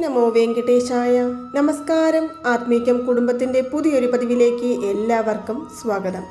നമോ വെങ്കടേശായ. നമസ്കാരം. ആത്മീകം കുടുംബത്തിന്റെ പുതിയൊരു പതിവിലേക്ക് എല്ലാവർക്കും സ്വാഗതം.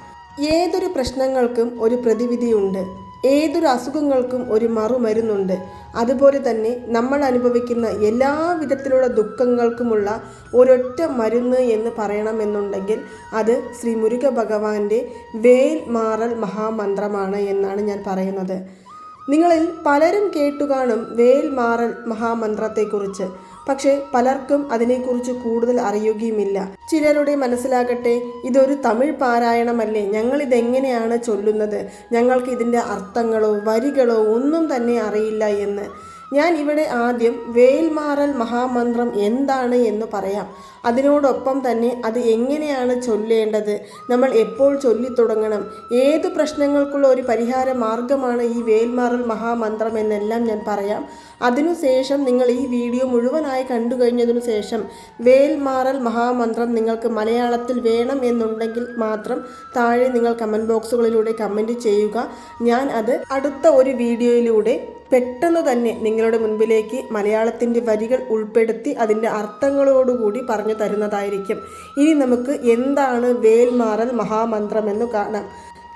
ഏതൊരു പ്രശ്നങ്ങൾക്കും ഒരു പ്രതിവിധിയുണ്ട്. ഏതൊരു അസുഖങ്ങൾക്കും ഒരു മറുമരുന്നുണ്ട്. അതുപോലെ തന്നെ നമ്മൾ അനുഭവിക്കുന്ന എല്ലാ വിധത്തിലുള്ള ദുഃഖങ്ങൾക്കുമുള്ള ഒരൊറ്റ മരുന്ന് എന്ന് പറയണമെന്നുണ്ടെങ്കിൽ അത് ശ്രീ മുരുക ഭഗവാന്റെ വേൽ മാറൽ മഹാമന്ത്രമാണ് എന്നാണ് ഞാൻ പറയുന്നത്. നിങ്ങളിൽ പലരും കേട്ടുകാണും വേൽ മാറൽ മഹാമന്ത്രത്തെക്കുറിച്ച്. പക്ഷേ പലർക്കും അതിനെക്കുറിച്ച് കൂടുതൽ അറിയുകയുമില്ല. ചിലരുടെ മനസ്സിലാകട്ടെ ഇതൊരു തമിഴ് പാരായണമല്ലേ? ഞങ്ങൾ ഇതെങ്ങനെയാണ് ചൊല്ലുന്നത്? ഞങ്ങൾക്ക് ഇതിന്റെ അർത്ഥങ്ങളോ വരികളോ ഒന്നും തന്നെ അറിയില്ല എന്ന്. ഞാൻ ഇവിടെ ആദ്യം വേൽമാറൽ മഹാമന്ത്രം എന്താണ് എന്ന് പറയാം. അതിനോടൊപ്പം തന്നെ അത് എങ്ങനെയാണ് ചൊല്ലേണ്ടത്? നമ്മൾ എപ്പോൾ ചൊല്ലിത്തുടങ്ങണം? ഏത് പ്രശ്നങ്ങൾക്കുള്ള ഒരു പരിഹാര മാർഗമാണ് ഈ വേൽമാറൽ മഹാമന്ത്രം എന്നെല്ലാം ഞാൻ പറയാം. അതിനുശേഷം നിങ്ങൾ ഈ വീഡിയോ മുഴുവനായി കണ്ടു കഴിഞ്ഞതിനു ശേഷം വേൽമാറൽ മഹാമന്ത്രം നിങ്ങൾക്ക് മലയാളത്തിൽ വേണം എന്നുണ്ടെങ്കിൽ മാത്രം താഴെ നിങ്ങൾ കമന്റ് ബോക്സുകളിലൂടെ കമന്റ് ചെയ്യുക. ഞാൻ അത് അടുത്ത ഒരു വീഡിയോയിലൂടെ പെട്ടെന്ന് തന്നെ നിങ്ങളുടെ മുൻപിലേക്ക് മലയാളത്തിന്റെ വരികൾ ഉൾപ്പെടുത്തി അതിന്റെ അർത്ഥങ്ങളോടുകൂടി പറഞ്ഞു തരുന്നതായിരിക്കും. ഇനി നമുക്ക് എന്താണ് വേൽമാറൽ മഹാമന്ത്രം എന്ന് കാണാം.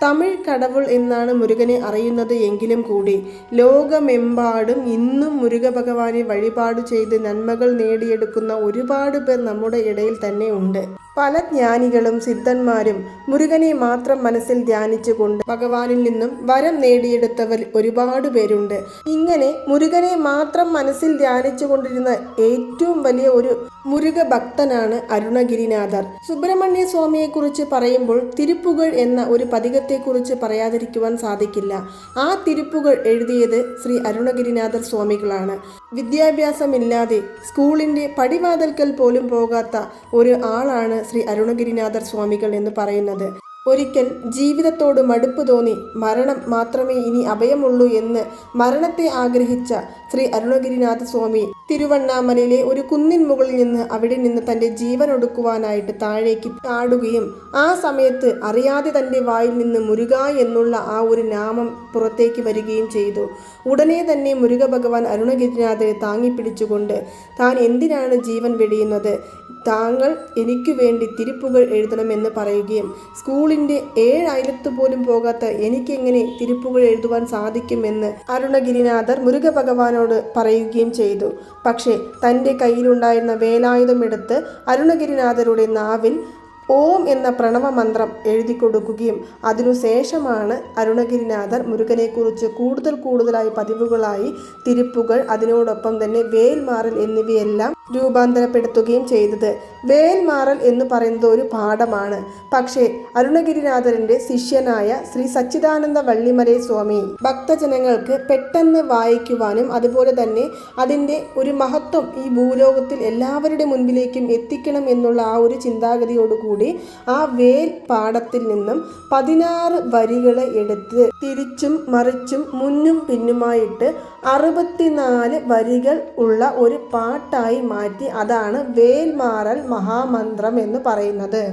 തമിഴ് കടവുൾ എന്നാണ് മുരുകനെ അറിയുന്നത് എങ്കിലും കൂടി. ലോകമെമ്പാടും ഇന്നും മുരുക ഭഗവാനെ വഴിപാട് ചെയ്ത് നന്മകൾ നേടിയെടുക്കുന്ന ഒരുപാട് പേർ നമ്മുടെ ഇടയിൽ തന്നെ ഉണ്ട്. പല ജ്ഞാനികളും സിദ്ധന്മാരും മുരുകനെ മാത്രം മനസ്സിൽ ധ്യാനിച്ചുകൊണ്ട് ഭഗവാനിൽ നിന്നും വരം നേടിയെടുത്തവർ ഒരുപാട് പേരുണ്ട്. ഇങ്ങനെ മുരുകനെ മാത്രം മനസ്സിൽ ധ്യാനിച്ചു കൊണ്ടിരുന്ന ഏറ്റവും വലിയ ഒരു മുരുക ഭക്തനാണ് അരുണഗിരിനാഥർ. സുബ്രഹ്മണ്യ സ്വാമിയെക്കുറിച്ച് പറയുമ്പോൾ തിരുപ്പുകൾ എന്ന ഒരു പതികത്തെക്കുറിച്ച് പറയാതിരിക്കുവാൻ സാധിക്കില്ല. ആ തിരുപ്പുകൾ എഴുതിയത് ശ്രീ അരുണഗിരിനാഥർ സ്വാമികളാണ്. വിദ്യാഭ്യാസമില്ലാതെ സ്കൂളിന്റെ പടിവാതൽക്കൽ പോലും പോകാത്ത ഒരു ആളാണ് ശ്രീ അരുണഗിരിനാഥർ സ്വാമികൾ എന്ന് പറയുന്നത്. ഒരിക്കൽ ജീവിതത്തോട് മടുപ്പ് തോന്നി മരണം മാത്രമേ ഇനി അഭയമുള്ളൂ എന്ന് മരണത്തെ ആഗ്രഹിച്ച ശ്രീ അരുണഗിരിനാഥ സ്വാമി തിരുവണ്ണാമലയിലെ ഒരു കുന്നിൻ മുകളിൽ നിന്ന് അവിടെ നിന്ന് തന്റെ ജീവൻ ഒടുക്കുവാനായിട്ട് താഴേക്ക് ചാടുകയും ആ സമയത്ത് അറിയാതെ തന്റെ വായിൽ നിന്ന് മുരുക എന്നുള്ള ആ ഒരു നാമം പുറത്തേക്ക് വരികയും ചെയ്തു. ഉടനെ തന്നെ മുരുക ഭഗവാൻ അരുണഗിരിനാഥനെ താങ്ങിപ്പിടിച്ചുകൊണ്ട് താൻ എന്തിനാണ് ജീവൻ വെടിയുന്നത്? താങ്കൾ എനിക്ക് വേണ്ടി തിരുപ്പുകൾ എഴുതണമെന്ന് പറയുകയും സ്കൂളിന്റെ ഏഴ് അയലത്ത് പോലും പോകാത്ത എനിക്കെങ്ങനെ തിരിപ്പുകൾ എഴുതുവാൻ സാധിക്കുമെന്ന് അരുണഗിരിനാഥർ മുരുക ഭഗവാനോട് പറയുകയും ചെയ്തു. പക്ഷേ തന്റെ കയ്യിലുണ്ടായിരുന്ന വേലായുധമെടുത്ത് അരുണഗിരിനാഥരുടെ നാവിൽ ഓം എന്ന പ്രണവ മന്ത്രം എഴുതി കൊടുക്കുകയും അതിനുശേഷമാണ് അരുണഗിരിനാഥർ മുരുകനെക്കുറിച്ച് കൂടുതൽ കൂടുതലായി പതിവുകളായി തിരുപ്പുകൾ അതിനോടൊപ്പം തന്നെ വേൽമാറൽ എന്നിവയെല്ലാം രൂപാന്തരപ്പെടുത്തുകയും ചെയ്തത്. വേൽമാറൽ എന്ന് പറയുന്നത് ഒരു പാഠമാണ്. പക്ഷേ അരുണഗിരിനാഥരന്റെ ശിഷ്യനായ ശ്രീ സച്ചിദാനന്ദ വള്ളിമലൈ സ്വാമി ഭക്തജനങ്ങൾക്ക് പെട്ടെന്ന് വായിക്കുവാനും അതുപോലെ തന്നെ അതിന്റെ ഒരു മഹത്വം ഈ ഭൂലോകത്തിൽ എല്ലാവരുടെ മുൻപിലേക്കും എത്തിക്കണം എന്നുള്ള ആ ഒരു ചിന്താഗതിയോടുകൂടി ആ വേൽ പാഠത്തിൽ നിന്നും പതിനാറ് വരികളെ എടുത്ത് തിരിച്ചും മറിച്ചും മുന്നും പിന്നുമായിട്ട് അറുപത്തിനാല് വരികൾ ഉള്ള ഒരു പാട്ടായി മാറ്റി. അതാണ് വേൽമാറൽ മഹാമന്ത്രം എന്ന് പറയുന്നത്.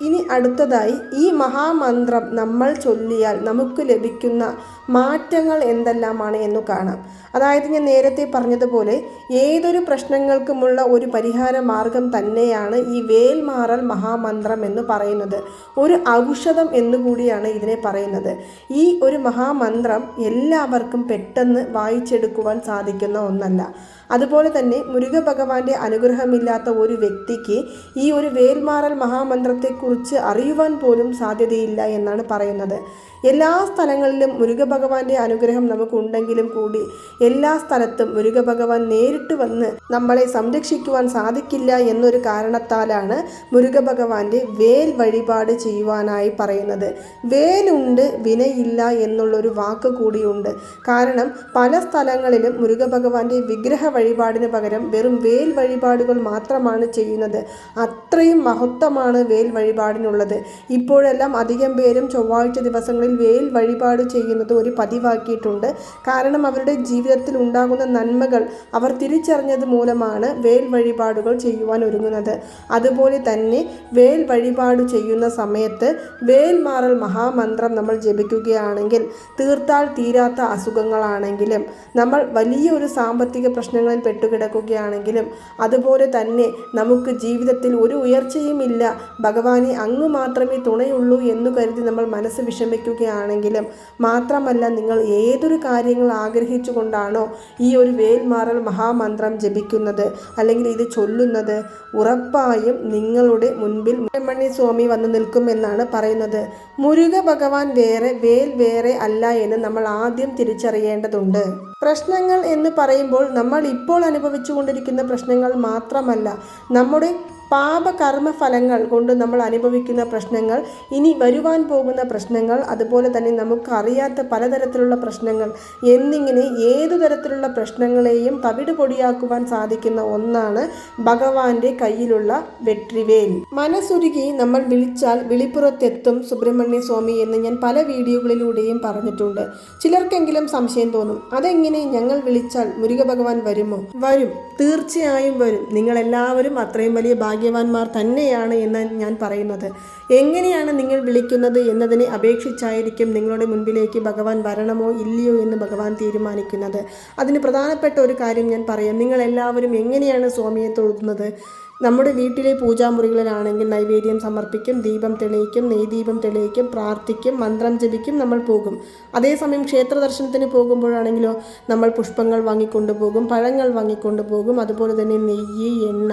ഇനി അടുത്തതായി ഈ മഹാമന്ത്രം നമ്മൾ ചൊല്ലിയാൽ നമുക്ക് ലഭിക്കുന്ന മാറ്റങ്ങൾ എന്തെല്ലാമാണ് എന്ന് കാണാം. അതായത് ഞാൻ നേരത്തെ പറഞ്ഞതുപോലെ ഏതൊരു പ്രശ്നങ്ങൾക്കുമുള്ള ഒരു പരിഹാര മാർഗം തന്നെയാണ് ഈ വേൽമാറൽ മഹാമന്ത്രം എന്ന് പറയുന്നത്. ഒരു ഔഷധം എന്നുകൂടിയാണ് ഇതിനെ പറയുന്നത്. ഈ ഒരു മഹാമന്ത്രം എല്ലാവർക്കും പെട്ടെന്ന് വായിച്ചെടുക്കുവാൻ സാധിക്കുന്ന ഒന്നല്ല. അതുപോലെ തന്നെ മുരുക ഭഗവാന്റെ അനുഗ്രഹമില്ലാത്ത ഒരു വ്യക്തിക്ക് ഈ ഒരു വേൽമാറൽ മഹാമന്ത്രത്തെക്കുറിച്ച് അറിയുവാൻ പോലും സാധ്യതയില്ല എന്നാണ് പറയുന്നത്. എല്ലാ സ്ഥലങ്ങളിലും മുരുക ഭഗവാന്റെ അനുഗ്രഹം നമുക്കുണ്ടെങ്കിലും കൂടി എല്ലാ സ്ഥലത്തും മുരുക ഭഗവാൻ നേരിട്ട് വന്ന് നമ്മളെ സംരക്ഷിക്കുവാൻ സാധിക്കില്ല എന്നൊരു കാരണത്താലാണ് മുരുക ഭഗവാന്റെ വേൽ വഴിപാട് ചെയ്യുവാനായി പറയുന്നത്. വേലുണ്ട് വിനയില്ല എന്നുള്ളൊരു വാക്ക് കൂടിയുണ്ട്. കാരണം പല സ്ഥലങ്ങളിലും മുരുക ഭഗവാന്റെ വിഗ്രഹ വഴിപാടിന് പകരം വെറും വേൽ വഴിപാടുകൾ മാത്രമാണ് ചെയ്യുന്നത്. അത്രയും മഹത്വമാണ് വേൽ വഴിപാടിനുള്ളത്. ഇപ്പോഴെല്ലാം അധികം പേരും ചൊവ്വാഴ്ച ദിവസങ്ങളിൽ വീടുകളിൽ വേൽ വഴിപാട് ചെയ്യുന്നത് ഒരു പതിവാക്കിയിട്ടുണ്ട്. കാരണം അവരുടെ ജീവിതത്തിൽ ഉണ്ടാകുന്ന നന്മകൾ അവർ തിരിച്ചറിഞ്ഞത് മൂലമാണ് വേൽ വഴിപാടുകൾ ചെയ്യുവാൻ ഒരുങ്ങുന്നത്. അതുപോലെ തന്നെ വേൽ വഴിപാട് ചെയ്യുന്ന സമയത്ത് വേൽ മാറൽ മഹാമന്ത്രം നമ്മൾ ജപിക്കുകയാണെങ്കിൽ തീർത്താൽ തീരാത്ത അസുഖങ്ങളാണെങ്കിലും നമ്മൾ വലിയൊരു സാമ്പത്തിക പ്രശ്നങ്ങളിൽ പെട്ടുകിടക്കുകയാണെങ്കിലും അതുപോലെ തന്നെ നമുക്ക് ജീവിതത്തിൽ ഒരു ഉയർച്ചയുമില്ല. ഭഗവാനെ അങ്ങ് മാത്രമേ തുണയുള്ളൂ എന്ന് കരുതി നമ്മൾ മനസ്സ് വിഷമിക്കുകയാണെങ്കിലും മാത്രമല്ല നിങ്ങൾ ഏതൊരു കാര്യങ്ങൾ ആഗ്രഹിച്ചുകൊണ്ടാണോ ഈ ഒരു വേൽമാറൽ മഹാമന്ത്രം ജപിക്കുന്നത്? അല്ലെങ്കിൽ ഇത് ചൊല്ലുന്നത്? ഉറപ്പായും നിങ്ങളുടെ മുൻപിൽ സുബ്രഹ്മണ്യ സ്വാമി വന്നു നിൽക്കുമെന്നാണ് പറയുന്നത്. മുരുക ഭഗവാൻ വേറെ വേൽ വേറെ അല്ല എന്ന് നമ്മൾ ആദ്യം തിരിച്ചറിയേണ്ടതുണ്ട്. പ്രശ്നങ്ങൾ എന്ന് പറയുമ്പോൾ നമ്മൾ ഇപ്പോൾ അനുഭവിച്ചുകൊണ്ടിരിക്കുന്ന പ്രശ്നങ്ങൾ മാത്രമല്ല നമ്മുടെ പാപകർമ്മ ഫലങ്ങൾ കൊണ്ട് നമ്മൾ അനുഭവിക്കുന്ന പ്രശ്നങ്ങൾ ഇനി വരുവാൻ പോകുന്ന പ്രശ്നങ്ങൾ അതുപോലെ തന്നെ നമുക്ക് അറിയാത്ത പലതരത്തിലുള്ള പ്രശ്നങ്ങൾ എന്നിങ്ങനെ ഏതു തരത്തിലുള്ള പ്രശ്നങ്ങളെയും തവിട് പൊടിയാക്കുവാൻ സാധിക്കുന്ന ഒന്നാണ് ഭഗവാന്റെ കയ്യിലുള്ള വെട്രിവേൽ. മനസ്സുരുകി നമ്മൾ വിളിച്ചാൽ വിളിപ്പുറത്തെത്തും സുബ്രഹ്മണ്യ സ്വാമി എന്ന് ഞാൻ പല വീഡിയോകളിലൂടെയും പറഞ്ഞിട്ടുണ്ട്. ചിലർക്കെങ്കിലും സംശയം തോന്നും അതെങ്ങനെ ഞങ്ങൾ വിളിച്ചാൽ മുരുക ഭഗവാൻ വരുമോ? വരും തീർച്ചയായും വരും. നിങ്ങൾ എല്ലാവരും അത്രയും വലിയ ഭാഗ്യവാന്മാർ തന്നെയാണ് എന്ന് ഞാൻ പറയുന്നത്. എങ്ങനെയാണ് നിങ്ങൾ വിളിക്കുന്നത് എന്നതിനെ അപേക്ഷിച്ചായിരിക്കും നിങ്ങളുടെ മുൻപിലേക്ക് ഭഗവാൻ വരണമോ ഇല്ലയോ എന്ന് ഭഗവാൻ തീരുമാനിക്കുന്നത്. അതിന് പ്രധാനപ്പെട്ട ഒരു കാര്യം ഞാൻ പറയാം. നിങ്ങൾ എല്ലാവരും എങ്ങനെയാണ് സ്വാമിയെ തൊഴുന്നത്? നമ്മുടെ വീട്ടിലെ പൂജാമുറികളിലാണെങ്കിൽ നൈവേദ്യം സമർപ്പിക്കും ദീപം തെളിയിക്കും നെയ്ദീപം തെളിയിക്കും പ്രാർത്ഥിക്കും മന്ത്രം ജപിക്കും നമ്മൾ പോകും. അതേസമയം ക്ഷേത്ര ദർശനത്തിന് പോകുമ്പോഴാണെങ്കിലോ നമ്മൾ പുഷ്പങ്ങൾ വാങ്ങിക്കൊണ്ടുപോകും പഴങ്ങൾ വാങ്ങിക്കൊണ്ടുപോകും അതുപോലെ തന്നെ നെയ്യ് എണ്ണ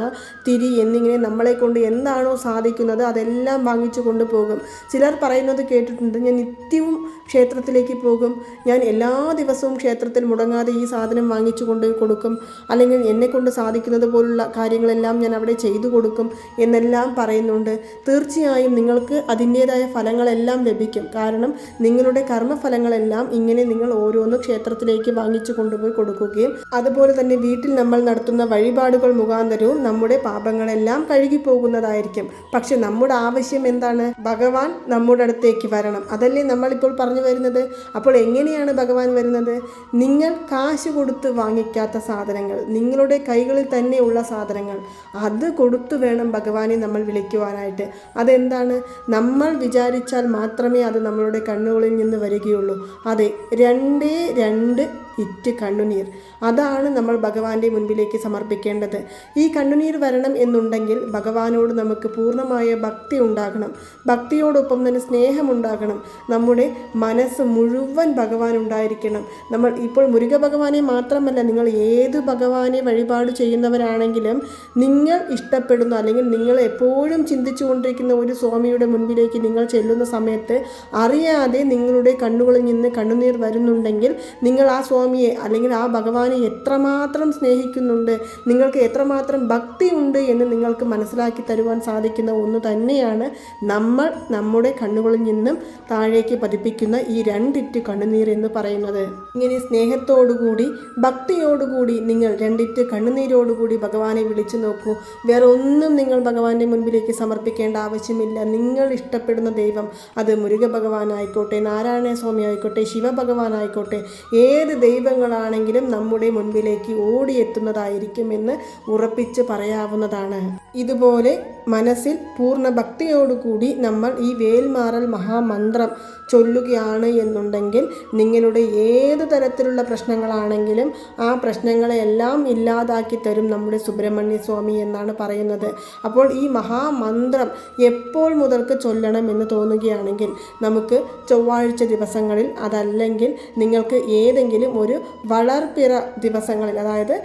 തിരി എന്നിങ്ങനെ നമ്മളെ കൊണ്ട് എന്താണോ സാധിക്കുന്നത് അതെല്ലാം വാങ്ങിച്ചു കൊണ്ടുപോകും ചിലർ പറയുന്നത് കേട്ടിട്ടുണ്ട് ഞാൻ നിത്യവും ക്ഷേത്രത്തിലേക്ക് പോകും. ഞാൻ എല്ലാ ദിവസവും ക്ഷേത്രത്തിൽ മുടങ്ങാതെ ഈ സാധനം വാങ്ങിച്ചു കൊണ്ട് കൊടുക്കും. അല്ലെങ്കിൽ എന്നെ കൊണ്ട് സാധിക്കുന്നത് പോലുള്ള കാര്യങ്ങളെല്ലാം ഞാൻ അവിടെ ചെയ്തു കൊടുക്കും എന്നെല്ലാം പറയുന്നുണ്ട്. തീർച്ചയായും നിങ്ങൾക്ക് അതിന്റേതായ ഫലങ്ങളെല്ലാം ലഭിക്കും. കാരണം നിങ്ങളുടെ കർമ്മഫലങ്ങളെല്ലാം ഇങ്ങനെ നിങ്ങൾ ഓരോന്ന് ക്ഷേത്രത്തിലേക്ക് വാങ്ങിച്ചു കൊണ്ടുപോയി കൊടുക്കുകയും അതുപോലെ തന്നെ വീട്ടിൽ നമ്മൾ നടത്തുന്ന വഴിപാടുകൾ മുഖാന്തരവും നമ്മുടെ പാപങ്ങളെല്ലാം കഴുകിപ്പോകുന്നതായിരിക്കും. പക്ഷെ നമ്മുടെ ആവശ്യം എന്താണ്? ഭഗവാൻ നമ്മുടെ അടുത്തേക്ക് വരണം. അതല്ലേ നമ്മളിപ്പോൾ പറഞ്ഞു വരുന്നത്? അപ്പോൾ എങ്ങനെയാണ് ഭഗവാൻ വരുന്നത്? നിങ്ങൾ കാശ് കൊടുത്ത് വാങ്ങിക്കാത്ത സാധനങ്ങൾ നിങ്ങളുടെ കൈകളിൽ തന്നെയുള്ള സാധനങ്ങൾ അത് കൊടുത്തു വേണം ഭഗവാനെ നമ്മൾ വിളിക്കുവാനായിട്ട്. അതെന്താണ്? നമ്മൾ വിചാരിച്ചാൽ മാത്രമേ അത് നമ്മളുടെ കണ്ണുകളിൽ നിന്ന് വരികയുള്ളൂ. അതെ രണ്ടേ രണ്ട് ഇറ്റ് കണ്ണുനീർ. അതാണ് നമ്മൾ ഭഗവാന്റെ മുൻപിലേക്ക് സമർപ്പിക്കേണ്ടത്. ഈ കണ്ണുനീർ വരണം എന്നുണ്ടെങ്കിൽ ഭഗവാനോട് നമുക്ക് പൂർണമായ ഭക്തി ഉണ്ടാകണം. ഭക്തിയോടൊപ്പം തന്നെ സ്നേഹമുണ്ടാകണം നമ്മുടെ മനസ്സ് മുഴുവൻ ഭഗവാൻ ഉണ്ടായിരിക്കണം. നമ്മൾ ഇപ്പോൾ മുരുക ഭഗവാനെ മാത്രമല്ല നിങ്ങൾ ഏത് ഭഗവാനെ വഴിപാട് ചെയ്യുന്നവരാണെങ്കിലും നിങ്ങൾ ഇഷ്ടപ്പെടുന്ന അല്ലെങ്കിൽ നിങ്ങൾ എപ്പോഴും ചിന്തിച്ചുകൊണ്ടിരിക്കുന്ന ഒരു സ്വാമിയുടെ മുൻപിലേക്ക് നിങ്ങൾ ചെല്ലുന്ന സമയത്ത് അറിയാതെ നിങ്ങളുടെ കണ്ണുകളിൽ നിന്ന് കണ്ണുനീർ വരുന്നുണ്ടെങ്കിൽ നിങ്ങൾ ആ സ്വാമിയെ അല്ലെങ്കിൽ ആ ഭഗവാനെ എത്രമാത്രം സ്നേഹിക്കുന്നുണ്ട് നിങ്ങൾക്ക് എത്രമാത്രം ഭക്തിയുണ്ട് എന്ന് നിങ്ങൾക്ക് മനസ്സിലാക്കി തരുവാൻ സാധിക്കുന്ന ഒന്ന് തന്നെയാണ് നമ്മൾ നമ്മുടെ കണ്ണുകളിൽ നിന്നും താഴേക്ക് പതിപ്പിക്കുന്ന ഈ രണ്ടിറ്റ് കണ്ണുനീർ എന്ന് പറയുന്നത്. ഇങ്ങനെ സ്നേഹത്തോടുകൂടി ഭക്തിയോടുകൂടി നിങ്ങൾ രണ്ടിറ്റ് കണ്ണുനീരോടുകൂടി ഭഗവാനെ വിളിച്ചു നോക്കൂ. വേറെ ഒന്നും നിങ്ങൾ ഭഗവാന്റെ മുൻപിലേക്ക് സമർപ്പിക്കേണ്ട ആവശ്യമില്ല. നിങ്ങൾ ഇഷ്ടപ്പെടുന്ന ദൈവം അത് മുരുക ഭഗവാനായിക്കോട്ടെ നാരായണ സ്വാമി ആയിക്കോട്ടെ ശിവഭഗവാനായിക്കോട്ടെ ഏത് ദൈവങ്ങളാണെങ്കിലും നമ്മുടെ മുൻപിലേക്ക് ഓടിയെത്തുന്നതായിരിക്കും എന്ന് ഉറപ്പിച്ച് പറയാവുന്നതാണ്. ഇതുപോലെ മനസ്സിൽ പൂർണ ഭക്തിയോടുകൂടി നമ്മൾ ഈ വേൽമാറൽ മഹാമന്ത്രം ചൊല്ലുകയാണ് എന്നുണ്ടെങ്കിൽ നിങ്ങളുടെ ഏത് തരത്തിലുള്ള പ്രശ്നങ്ങളാണെങ്കിലും ആ പ്രശ്നങ്ങളെല്ലാം ഇല്ലാതാക്കി തരും നമ്മുടെ സുബ്രഹ്മണ്യ സ്വാമി എന്നാണ് പറയുന്നത്. അപ്പോൾ ഈ മഹാമന്ത്രം എപ്പോൾ മുതൽക്ക് ചൊല്ലണം എന്ന് തോന്നുകയാണെങ്കിൽ നമുക്ക് ചൊവ്വാഴ്ച ദിവസങ്ങളിൽ അതല്ലെങ്കിൽ നിങ്ങൾക്ക് ഏതെങ്കിലും ഒരു വളർപ്പിറ ദിവസങ്ങളിൽ അതായത്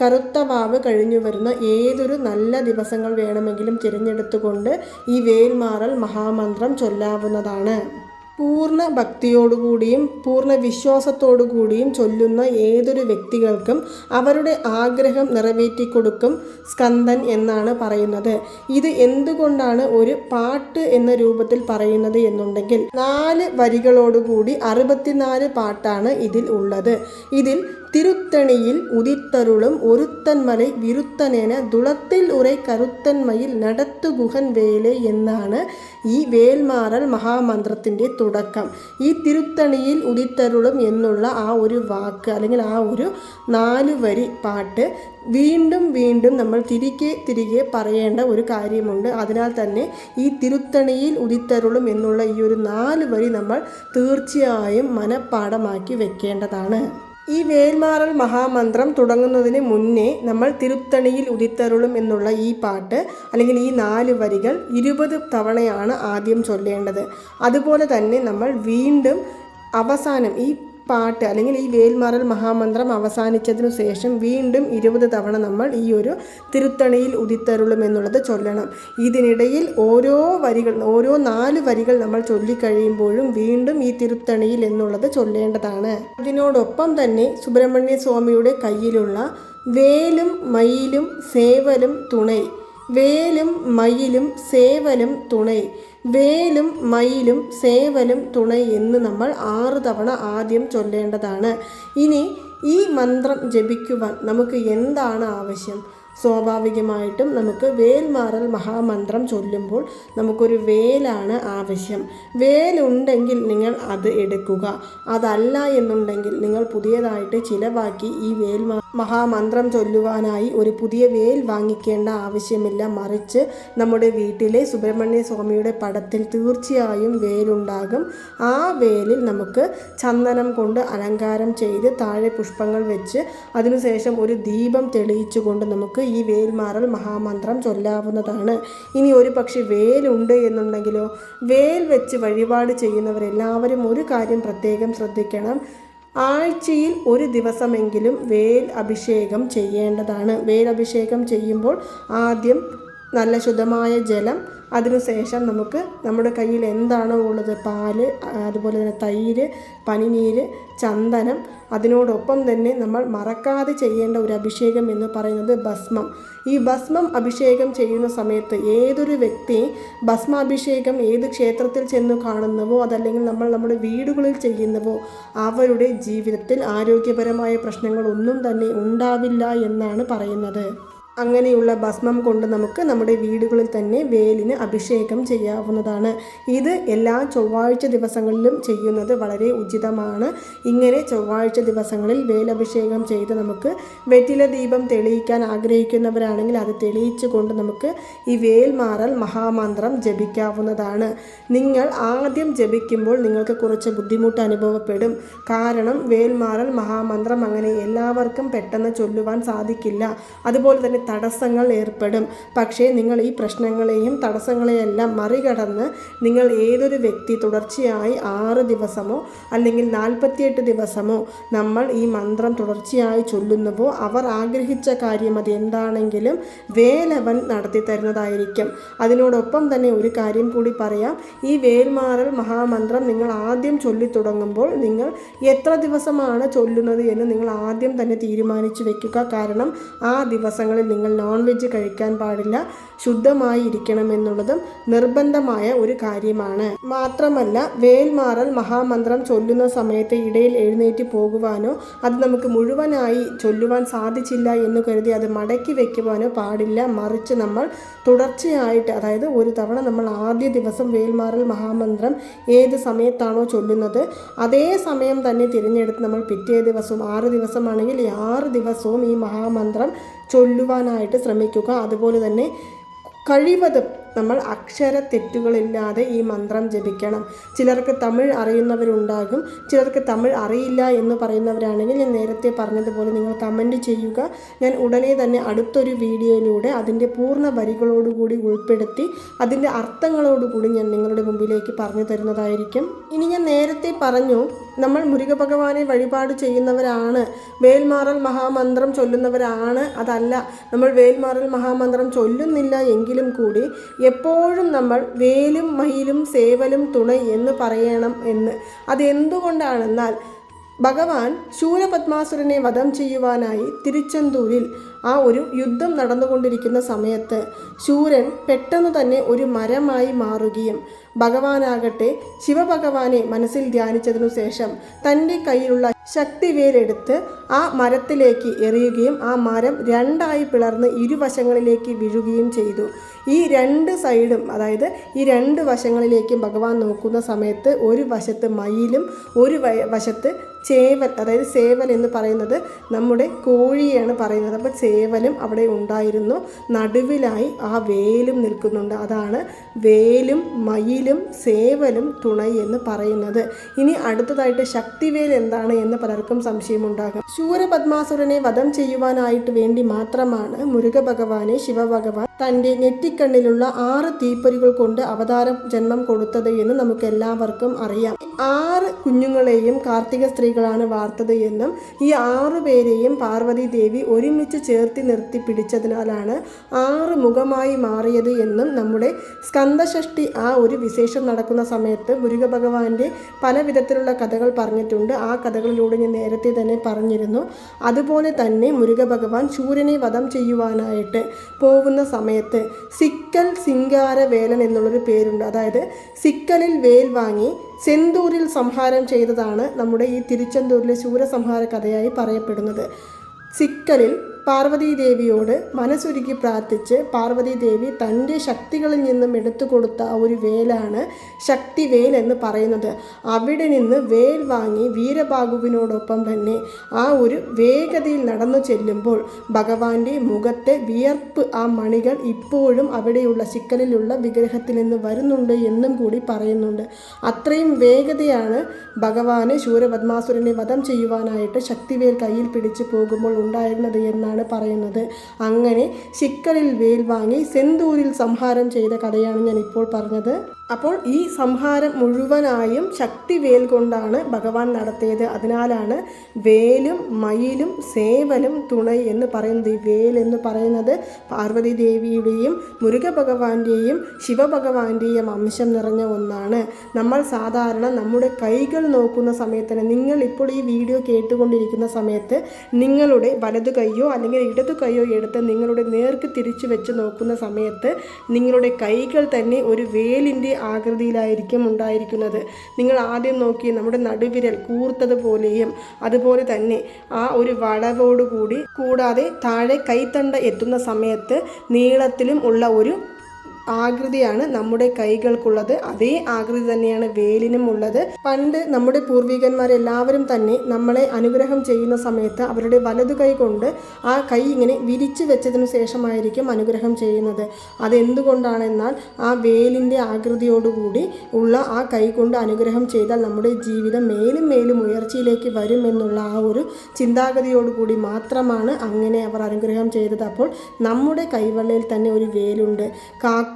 കറുത്ത വാവ് കഴിഞ്ഞു വരുന്ന ഏതൊരു നല്ല ദിവസങ്ങൾ വേണമെങ്കിലും തിരഞ്ഞെടുത്തുകൊണ്ട് ഈ വേൽമാറൽ മഹാമന്ത്രം ചൊല്ലാവുന്നതാണ്. പൂർണ ഭക്തിയോടുകൂടിയും പൂർണ വിശ്വാസത്തോടുകൂടിയും ചൊല്ലുന്ന ഏതൊരു വ്യക്തികൾക്കും അവരുടെ ആഗ്രഹം നിറവേറ്റിക്കൊടുക്കും സ്കന്ദൻ എന്നാണ് പറയുന്നത്. ഇത് എന്തുകൊണ്ടാണ് ഒരു പാട്ട് എന്ന രൂപത്തിൽ പറയുന്നത് എന്നുണ്ടെങ്കിൽ നാല് വരികളോടുകൂടി അറുപത്തിനാല് പാട്ടാണ് ഇതിൽ ഉള്ളത്. ഇതിൽ திருத்தணியில் உதித்தருளும் ஒருத்தன்மலை விருத்தனென துளத்தில் உரை കരുത്തന്മയിൽ നടത്തുഗുഹൻ வேலை എന്നാണ് ഈ വേൽമാറൽ മഹാമന്ത്രത്തിന്റെ തുടക്കം. ഈ തിരുത്തണിയിൽ ഉദിത്തരുളും എന്നുള്ള ആ ഒരു വാക്ക് അല്ലെങ്കിൽ ആ ഒരു നാല് വരി പാട്ട് വീണ്ടും വീണ്ടും നമ്മൾ തിരികെ തിരികെ പറയേണ്ട ഒരു കാര്യമുണ്ട്. അതിനാൽ തന്നെ ഈ തിരുത്തണിയിൽ ഉദിത്തരുളും എന്നുള്ള ഈ ഒരു നാല് വരി നമ്മൾ തീർച്ചയായും മനഃപ്പാടമാക്കി വെക്കേണ്ടതാണ്. ഈ വേൽമാറൽ മഹാമന്ത്രം തുടങ്ങുന്നതിന് മുന്നേ നമ്മൾ തിരുത്തണിയിൽ ഉദിത്തരുളും എന്നുള്ള ഈ പാട്ട് അല്ലെങ്കിൽ ഈ നാല് വരികൾ ഇരുപത് തവണയാണ് ആദ്യം ചൊല്ലേണ്ടത്. അതുപോലെ തന്നെ നമ്മൾ വീണ്ടും അവസാനം ഈ പാട്ട് അല്ലെങ്കിൽ ഈ വേൽമാറൽ മഹാമന്ത്രം അവസാനിച്ചതിനു ശേഷം വീണ്ടും ഇരുപത് തവണ നമ്മൾ ഈ ഒരു തിരുത്തണിയിൽ ഉദിത്തരുളും എന്നുള്ളത് ചൊല്ലണം. ഇതിനിടയിൽ ഓരോ വരികൾ ഓരോ നാല് വരികൾ നമ്മൾ ചൊല്ലിക്കഴിയുമ്പോഴും വീണ്ടും ഈ തിരുത്തണിയിൽ എന്നുള്ളത് ചൊല്ലേണ്ടതാണ്. അതിനോടൊപ്പം തന്നെ സുബ്രഹ്മണ്യ സ്വാമിയുടെ കയ്യിലുള്ള വേലും മയിലും സേവലും തുണൈ വേലും മയിലും സേവലും തുണൈ വേലും മയിലും സേവലും തുണൈ എന്ന് നമ്മൾ ആറ് തവണ ആദ്യം ചൊല്ലേണ്ടതാണ്. ഇനി ഈ മന്ത്രം ജപിക്കുവാൻ നമുക്ക് എന്താണ് ആവശ്യം? സ്വാഭാവികമായിട്ടും നമുക്ക് വേൽമാറൽ മഹാമന്ത്രം ചൊല്ലുമ്പോൾ നമുക്കൊരു വേലാണ് ആവശ്യം. വേലുണ്ടെങ്കിൽ നിങ്ങൾ അത് എടുക്കുക. അതല്ല എന്നുണ്ടെങ്കിൽ നിങ്ങൾ പുതിയതായിട്ട് ചിലവാക്കി ഈ വേൽ മഹാമന്ത്രം ചൊല്ലുവാനായി ഒരു പുതിയ വേൽ വാങ്ങിക്കേണ്ട ആവശ്യമില്ല. മറിച്ച് നമ്മുടെ വീട്ടിലെ സുബ്രഹ്മണ്യ സ്വാമിയുടെ പടത്തിൽ തീർച്ചയായും വേലുണ്ടാകും. ആ വേലിൽ നമുക്ക് ചന്ദനം കൊണ്ട് അലങ്കാരം ചെയ്ത് താഴെ പുഷ്പങ്ങൾ വെച്ച് അതിനുശേഷം ഒരു ദീപം തെളിയിച്ചുകൊണ്ട് നമുക്ക് ഈ വേൽമാറൽ മഹാമന്ത്രം ചൊല്ലാവുന്നതാണ്. ഇനി ഒരു പക്ഷേ വേലുണ്ട് എന്നുണ്ടെങ്കിലോ? വേൽ വെച്ച് വഴിപാട് ചെയ്യുന്നവരെല്ലാവരും ഒരു കാര്യം പ്രത്യേകം ശ്രദ്ധിക്കണം. ആഴ്ചയിൽ ഒരു ദിവസമെങ്കിലും വേൽ അഭിഷേകം ചെയ്യേണ്ടതാണ്. വേൽ അഭിഷേകം ചെയ്യുമ്പോൾ ആദ്യം നല്ല ശുദ്ധമായ ജലം അതിനുശേഷം നമുക്ക് നമ്മുടെ കയ്യിൽ എന്താണോ ഉള്ളത്? പാൽ അതുപോലെ തന്നെ തൈര് പനിനീര് ചന്ദനം അതിനോടൊപ്പം തന്നെ നമ്മൾ മറക്കാതെ ചെയ്യേണ്ട ഒരു അഭിഷേകം എന്ന് പറയുന്നത് ഭസ്മം. ഈ ഭസ്മം അഭിഷേകം ചെയ്യുന്ന സമയത്ത് ഏതൊരു വ്യക്തി ഭസ്മാഭിഷേകം ഏത് ക്ഷേത്രത്തിൽ ചെന്ന് കാണുന്നവോ അതല്ലെങ്കിൽ നമ്മൾ നമ്മുടെ വീടുകളിൽ ചെയ്യുന്നവോ അവരുടെ ജീവിതത്തിൽ ആരോഗ്യപരമായ പ്രശ്നങ്ങളൊന്നും തന്നെ ഉണ്ടാവില്ല എന്നാണ് പറയുന്നത്. അങ്ങനെയുള്ള ഭസ്മം കൊണ്ട് നമുക്ക് നമ്മുടെ വീടുകളിൽ തന്നെ വേലിന് അഭിഷേകം ചെയ്യാവുന്നതാണ്. ഇത് എല്ലാ ചൊവ്വാഴ്ച ദിവസങ്ങളിലും ചെയ്യുന്നത് വളരെ ഉചിതമാണ്. ഇങ്ങനെ ചൊവ്വാഴ്ച ദിവസങ്ങളിൽ വേലഭിഷേകം ചെയ്ത് നമുക്ക് വെറ്റില ദീപം തെളിയിക്കാൻ ആഗ്രഹിക്കുന്നവരാണെങ്കിൽ അത് തെളിയിച്ചു കൊണ്ട് നമുക്ക് ഈ വേൽമാറൽ മഹാമന്ത്രം ജപിക്കാവുന്നതാണ്. നിങ്ങൾ ആദ്യം ജപിക്കുമ്പോൾ നിങ്ങൾക്ക് കുറച്ച് ബുദ്ധിമുട്ട് അനുഭവപ്പെടും. കാരണം വേൽമാറൽ മഹാമന്ത്രം അങ്ങനെ എല്ലാവർക്കും പെട്ടെന്ന് ചൊല്ലുവാൻ സാധിക്കില്ല. അതുപോലെ തന്നെ തടസ്സങ്ങൾ ഏർപ്പെടും. പക്ഷേ നിങ്ങൾ ഈ പ്രശ്നങ്ങളെയും തടസ്സങ്ങളെയെല്ലാം മറികടന്ന് നിങ്ങൾ ഏതൊരു വ്യക്തി തുടർച്ചയായി ആറ് ദിവസമോ അല്ലെങ്കിൽ നാൽപ്പത്തിയെട്ട് ദിവസമോ നമ്മൾ ഈ മന്ത്രം തുടർച്ചയായി ചൊല്ലുന്നുവോ അവർ ആഗ്രഹിച്ച കാര്യം അത് എന്താണെങ്കിലും വേലവൻ നടത്തി തരുന്നതായിരിക്കും. അതിനോടൊപ്പം തന്നെ ഒരു കാര്യം കൂടി പറയാം. ഈ വേൽമാറൽ മഹാമന്ത്രം നിങ്ങൾ ആദ്യം ചൊല്ലി തുടങ്ങുമ്പോൾ നിങ്ങൾ എത്ര ദിവസമാണ് ചൊല്ലുന്നത് എന്ന് നിങ്ങൾ ആദ്യം തന്നെ തീരുമാനിച്ചു വെക്കുക. കാരണം ആ ദിവസങ്ങളിൽ നിങ്ങൾ നോൺ വെജ് കഴിക്കാൻ പാടില്ല ശുദ്ധമായി ഇരിക്കണം എന്നുള്ളതും നിർബന്ധമായ ഒരു കാര്യമാണ്. മാത്രമല്ല വേൽമാറൽ മഹാമന്ത്രം ചൊല്ലുന്ന സമയത്ത് ഇടയിൽ എഴുന്നേറ്റ് പോകുവാനോ അത് നമുക്ക് മുഴുവനായി ചൊല്ലുവാൻ സാധിച്ചില്ല എന്ന് കരുതി അത് മടക്കി വെക്കുവാനോ പാടില്ല. മറിച്ച് നമ്മൾ തുടർച്ചയായിട്ട് അതായത് ഒരു തവണ നമ്മൾ ആദ്യ ദിവസം വേൽമാറൽ മഹാമന്ത്രം ഏത് സമയത്താണോ ചൊല്ലുന്നത് അതേ സമയം തന്നെ തിരഞ്ഞെടുത്ത് നമ്മൾ പിറ്റേ ദിവസം ആറ് ദിവസമാണെങ്കിൽ ആറ് ദിവസവും ഈ മഹാമന്ത്രം ചൊല്ലുവാനായിട്ട് ശ്രമിക്കുക. അതുപോലെ തന്നെ കഴിവതും നമ്മൾ അക്ഷര തെറ്റുകളില്ലാതെ ഈ മന്ത്രം ജപിക്കണം. ചിലർക്ക് തമിഴ് അറിയുന്നവരുണ്ടാകും. ചിലർക്ക് തമിഴ് അറിയില്ല എന്ന് പറയുന്നവരാണെങ്കിൽ ഞാൻ നേരത്തെ പറഞ്ഞതുപോലെ നിങ്ങൾ കമന്റ് ചെയ്യുക. ഞാൻ ഉടനെ തന്നെ അടുത്തൊരു വീഡിയോയിലൂടെ അതിന്റെ പൂർണ വരികളോടുകൂടി ഉൾപ്പെടുത്തി അതിന്റെ അർത്ഥങ്ങളോടുകൂടി ഞാൻ നിങ്ങളുടെ മുമ്പിലേക്ക് പറഞ്ഞു തരുന്നതായിരിക്കും. ഇനി ഞാൻ നേരത്തെ പറഞ്ഞു നമ്മൾ മുരുക ഭഗവാനെ വഴിപാട് ചെയ്യുന്നവരാണ്. വേൽമാറൽ മഹാമന്ത്രം ചൊല്ലുന്നവരാണ്. അതല്ല നമ്മൾ വേൽമാറൽ മഹാമന്ത്രം ചൊല്ലുന്നില്ല എങ്കിലും കൂടി എപ്പോഴും നമ്മൾ വേലും മയിലും സേവലും തുണ എന്ന് പറയണം എന്ന്. അതെന്തുകൊണ്ടാണെന്നാൽ ഭഗവാൻ ശൂരപത്മാസുരനെ വധം ചെയ്യുവാനായി തിരുച്ചെന്തൂരിൽ ആ ഒരു യുദ്ധം നടന്നുകൊണ്ടിരിക്കുന്ന സമയത്ത് ശൂരൻ പെട്ടെന്ന് തന്നെ ഒരു മരമായി മാറുകയും ഭഗവാനാകട്ടെ ശിവഭഗവാനെ മനസ്സിൽ ധ്യാനിച്ചതിനു ശേഷം തന്റെ കയ്യിലുള്ള ശക്തിവേലെടുത്ത് ആ മരത്തിലേക്ക് എറിയുകയും ആ മരം രണ്ടായി പിളർന്ന് ഇരുവശങ്ങളിലേക്ക് വീഴുകയും ചെയ്തു. ഈ രണ്ട് സൈഡും അതായത് ഈ രണ്ട് വശങ്ങളിലേക്കും ഭഗവാൻ നോക്കുന്ന സമയത്ത് ഒരു വശത്ത് മയിലും ഒരു വശത്ത് ചേവൽ അതായത് സേവൽ എന്ന് പറയുന്നത് നമ്മുടെ കോഴിയാണ് പറയുന്നത്. അപ്പോൾ ചേവലും അവിടെ ഉണ്ടായിരുന്നു. നടുവിലായി ആ വേലും നിൽക്കുന്നുണ്ട്. അതാണ് വേലും മയിലും സേവലും തുണൈ എന്ന് പറയുന്നത്. ഇനി അടുത്തതായിട്ട് ശക്തിവേൽ എന്താണ് എന്ന് പലർക്കും സംശയമുണ്ടാകും. ശൂരപത്മാസുരനെ വധം ചെയ്യുവാനായിട്ട് വേണ്ടി മാത്രമാണ് മുരുക ഭഗവാനെ ശിവഭഗവാൻ തന്റെ നെറ്റിക്കണ്ണിലുള്ള ആറ് തീപ്പൊരികൾ കൊണ്ട് അവതാര ജന്മം കൊടുത്തത് എന്ന് നമുക്ക് എല്ലാവർക്കും അറിയാം. ആറ് കുഞ്ഞുങ്ങളെയും കാർത്തിക സ്ത്രീകളാണ് വാർത്തത് എന്നും ഈ ആറു പേരെയും പാർവതി ദേവി ഒരുമിച്ച് ചേർത്തി നിർത്തി പിടിച്ചതിനാലാണ് ആറ് മുഖമായി മാറിയത് എന്നും നമ്മുടെ സ്കന്ദഷഷ്ടി ആ ഒരു വിശേഷം നടക്കുന്ന സമയത്ത് മുരുക ഭഗവാന്റെ പല വിധത്തിലുള്ള കഥകൾ പറഞ്ഞിട്ടുണ്ട്. ആ കഥകളിലൂടെ ഞാൻ നേരത്തെ തന്നെ പറഞ്ഞിരുന്നു. അതുപോലെ തന്നെ മുരുക ഭഗവാൻ ശൂരനെ വധം ചെയ്യുവാനായിട്ട് പോകുന്ന സമയത്ത് സിക്കൽ സിംഗാര വേലൻ എന്നുള്ളൊരു പേരുണ്ട്. അതായത് സിക്കലിൽ വേൽ വാങ്ങി സെന്തൂരിൽ സംഹാരം ചെയ്തതാണ് നമ്മുടെ ഈ തിരുച്ചെന്തൂരിലെ ശൂരസംഹാര കഥയായി പറയപ്പെടുന്നത്. സിക്കലിൽ പാർവതി ദേവിയോട് മനസ്സുരുക്കി പ്രാർത്ഥിച്ച് പാർവതി ദേവി തന്റെ ശക്തികളിൽ നിന്നും എടുത്തു കൊടുത്ത ഒരു വേലാണ് ശക്തിവേൽ എന്ന് പറയുന്നത്. അവിടെ നിന്ന് വേൽ വാങ്ങി വീരബാഹുവിനോടൊപ്പം തന്നെ ആ ഒരു വേഗതയിൽ നടന്നു ചെല്ലുമ്പോൾ ഭഗവാന്റെ മുഖത്തെ വിയർപ്പ് ആ മണികൾ ഇപ്പോഴും അവിടെയുള്ള ശിക്കലിലുള്ള വിഗ്രഹത്തിൽ നിന്ന് വരുന്നുണ്ട് എന്നും കൂടി പറയുന്നുണ്ട്. അത്രയും വേഗതയാണ് ഭഗവാന് ശൂരപത്മാസുരനെ വധം ചെയ്യുവാനായിട്ട് ശക്തിവേൽ കയ്യിൽ പിടിച്ചു പോകുമ്പോൾ ഉണ്ടായിരുന്നത് എന്നാണ് പറയുന്നത്. അങ്ങനെ ശിക്കലിൽ വേൽ വാങ്ങി സെന്തൂരിൽ സംഹാരം ചെയ്ത കഥയാണ് ഞാൻ ഇപ്പോൾ പറഞ്ഞത്. അപ്പോൾ ഈ സംഹാരം മുഴുവനായും ശക്തി വേൽ കൊണ്ടാണ് ഭഗവാൻ നടത്തിയത്. അതിനാലാണ് വേലും മയിലും സേവലും തുണൈ എന്ന് പറയുന്നത്. ഈ വേൽ എന്ന് പറയുന്നത് പാർവതി ദേവിയുടെയും മുരുക ഭഗവാന്റെയും ശിവഭഗവാന്റെയും അംശം നിറഞ്ഞ ഒന്നാണ്. നമ്മൾ സാധാരണ നമ്മുടെ കൈകൾ നോക്കുന്ന സമയത്ത് തന്നെ നിങ്ങൾ ഇപ്പോൾ ഈ വീഡിയോ കേട്ടുകൊണ്ടിരിക്കുന്ന സമയത്ത് നിങ്ങളുടെ വലതു കൈയോ അല്ലെങ്കിൽ ഇടതു കൈയോ എടുത്ത് നിങ്ങളുടെ നേർക്ക് തിരിച്ചു വെച്ച് നോക്കുന്ന സമയത്ത് നിങ്ങളുടെ കൈകൾ തന്നെ ഒരു വേലിന്റെ ആകൃതിയിലായിരിക്കും ഉണ്ടായിരിക്കുന്നത്. നിങ്ങൾ ആദ്യം നോക്കി നമ്മുടെ നടുവിരൽ കൂർത്തതുപോലെയും അതുപോലെ തന്നെ ആ ഒരു വളവോടുകൂടി കൂടാതെ താഴെ കൈത്തണ്ട എത്തുന്ന സമയത്ത് നീളത്തിലും ഉള്ള ഒരു ആകൃതിയാണ് നമ്മുടെ കൈകൾക്കുള്ളത്. അതേ ആകൃതി തന്നെയാണ് വേലിനും ഉള്ളത്. പണ്ട് നമ്മുടെ പൂർവികന്മാരെല്ലാവരും തന്നെ നമ്മളെ അനുഗ്രഹം ചെയ്യുന്ന സമയത്ത് അവരുടെ വലതു കൈ കൊണ്ട് ആ കൈ ഇങ്ങനെ വിരിച്ചു വെച്ചതിനു ശേഷമായിരിക്കും അനുഗ്രഹം ചെയ്യുന്നത്. അതെന്തുകൊണ്ടാണെന്നാൽ ആ വേലിന്റെ ആകൃതിയോടുകൂടി ഉള്ള ആ കൈ കൊണ്ട് അനുഗ്രഹം ചെയ്താൽ നമ്മുടെ ജീവിതം മേലും മേലും ഉയർച്ചയിലേക്ക് വരും എന്നുള്ള ആ ഒരു ചിന്താഗതിയോടുകൂടി മാത്രമാണ് അങ്ങനെ അവർ അനുഗ്രഹം ചെയ്തത്. അപ്പോൾ നമ്മുടെ കൈവെള്ളയിൽ തന്നെ ഒരു വേലുണ്ട്. കാക്കും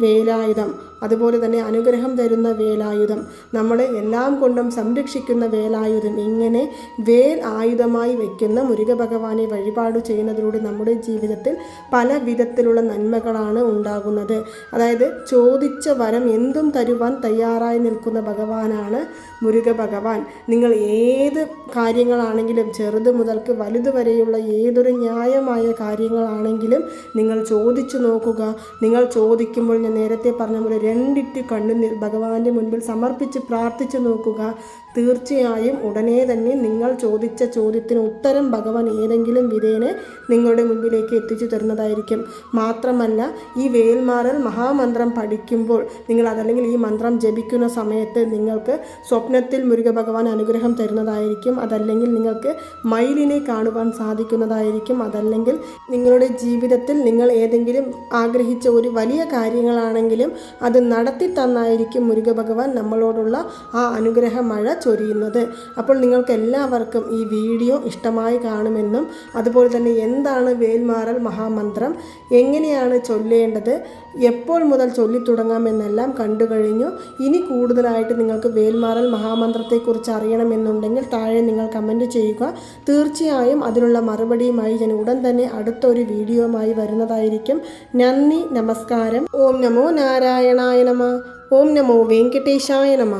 വേലായുധം അതുപോലെ തന്നെ അനുഗ്രഹം തരുന്ന വേലായുധം. നമ്മളെ എല്ലാം കൊണ്ടും സംരക്ഷിക്കുന്ന വേലായുധം. ഇങ്ങനെ വേൽ ആയുധമായി വയ്ക്കുന്ന മുരുക ഭഗവാനെ വഴിപാട് ചെയ്യുന്നതിലൂടെ നമ്മുടെ ജീവിതത്തിൽ പല വിധത്തിലുള്ള നന്മകളാണ് ഉണ്ടാകുന്നത്. അതായത് ചോദിച്ച വരം എന്തും തരുവാൻ തയ്യാറായി നിൽക്കുന്ന ഭഗവാനാണ് മുരുക ഭഗവാൻ നിങ്ങൾ ഏത് കാര്യങ്ങളാണെങ്കിലും ചെറുത് മുതൽക്ക് വലുത് വരെയുള്ള ഏതൊരു ന്യായമായ കാര്യങ്ങളാണെങ്കിലും നിങ്ങൾ ചോദിച്ചു നോക്കുക. നിങ്ങൾ ചോദിക്കുമ്പോൾ ഞാൻ നേരത്തെ പറഞ്ഞ പോലെ രണ്ടിറ്റ് കണ്ണുനീർ ഭഗവാന്റെ മുൻപിൽ സമർപ്പിച്ച് പ്രാർത്ഥിച്ചു നോക്കുക. തീർച്ചയായും ഉടനെ തന്നെ നിങ്ങൾ ചോദിച്ച ചോദ്യത്തിന് ഉത്തരം ഭഗവാൻ ഏതെങ്കിലും വിധേനെ നിങ്ങളുടെ മുമ്പിലേക്ക് എത്തിച്ചു തരുന്നതായിരിക്കും. മാത്രമല്ല ഈ വേൽമാറൽ മഹാമന്ത്രം പഠിക്കുമ്പോൾ നിങ്ങൾ അതല്ലെങ്കിൽ ഈ മന്ത്രം ജപിക്കുന്ന സമയത്ത് നിങ്ങൾക്ക് സ്വപ്നത്തിൽ മുരുക ഭഗവാൻ അനുഗ്രഹം തരുന്നതായിരിക്കും. അതല്ലെങ്കിൽ നിങ്ങൾക്ക് മയിലിനെ കാണുവാൻ സാധിക്കുന്നതായിരിക്കും. അതല്ലെങ്കിൽ നിങ്ങളുടെ ജീവിതത്തിൽ നിങ്ങൾ ഏതെങ്കിലും ആഗ്രഹിച്ച ഒരു വലിയ കാര്യങ്ങളാണെങ്കിലും അത് നടത്തി തന്നായിരിക്കും മുരുക ഭഗവാൻ നമ്മളോടുള്ള ആ അനുഗ്രഹ മഴ ചൊരിയുന്നത്. അപ്പോൾ നിങ്ങൾക്ക് എല്ലാവർക്കും ഈ വീഡിയോ ഇഷ്ടമായി കാണുമെന്നും അതുപോലെ തന്നെ എന്താണ് വേൽമാറൽ മഹാമന്ത്രം എങ്ങനെയാണ് ചൊല്ലേണ്ടത് എപ്പോൾ മുതൽ ചൊല്ലിത്തുടങ്ങാമെന്നെല്ലാം കണ്ടു കഴിഞ്ഞു. ഇനി കൂടുതലായിട്ട് നിങ്ങൾക്ക് വേൽമാറൽ മഹാമന്ത്രത്തെക്കുറിച്ച് അറിയണമെന്നുണ്ടെങ്കിൽ താഴെ നിങ്ങൾ കമന്റ് ചെയ്യുക. തീർച്ചയായും അതിനുള്ള മറുപടിയുമായി ഞാൻ ഉടൻ തന്നെ അടുത്തൊരു വീഡിയോമായി വരുന്നതായിരിക്കും. നന്ദി നമസ്കാരം. ഓം നമോ നാരായണായ നമ. ഓം നമോ വെങ്കടേശായ നമ.